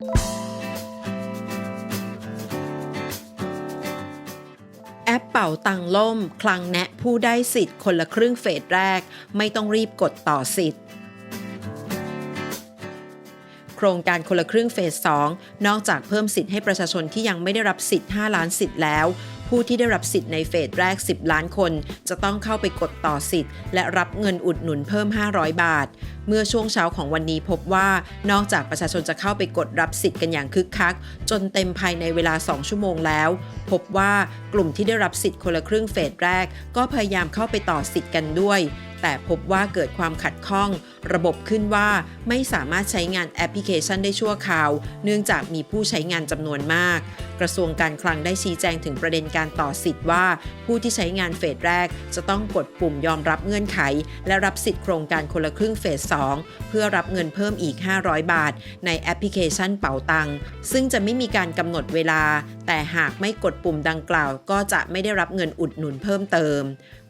แอปเป่าตังล่ม คลังแนะผู้ได้สิทธิ์คนละครึ่งเฟสแรก ไม่ต้องรีบกดต่อสิทธิ์โครงการคนละครึ่งเฟส 2 นอกจากเพิ่มสิทธิ์ให้ประชาชนที่ยังไม่ได้รับสิทธิ์ 5 ล้านสิทธิ์แล้ว ผู้ที่ได้รับสิทธิ์ในเฟสแรก 10 ล้านคน จะต้องเข้าไปกดต่อสิทธิ์ และรับเงินอุดหนุนเพิ่ม 500 บาท เมื่อช่วงเช้าของวันนี้พบว่า นอกจากประชาชนจะเข้าไปกดรับสิทธิ์กันอย่างคึกคัก จนเต็มภายในเวลา 2 ชั่วโมงแล้ว พบว่ากลุ่มที่ได้รับสิทธิ์คนละครึ่งเฟสแรก ก็พยายามเข้าไปต่อสิทธิ์กันด้วย แต่พบว่าเกิดความขัดข้อง ระบบขึ้นว่าไม่สามารถใช้งานแอปพลิเคชันได้ชั่วคราว เนื่องจากมีผู้ใช้งานจำนวนมาก กระทรวงการคลังได้ชี้แจงถึงประเด็นการต่อสิทธิ์ว่า ผู้ที่ใช้งานเฟสแรก จะต้องกดปุ่มยอมรับเงื่อนไข และรับสิทธิ์โครงการคนละครึ่งเฟส 2 เพื่อรับเงินเพิ่มอีก 500 บาท ในแอปพลิเคชันเป๋าตังซึ่งจะไม่มีการกำหนดเวลา แต่หากไม่กดปุ่มดังกล่าว ก็จะไม่ได้รับเงินอุดหนุนเพิ่มเติม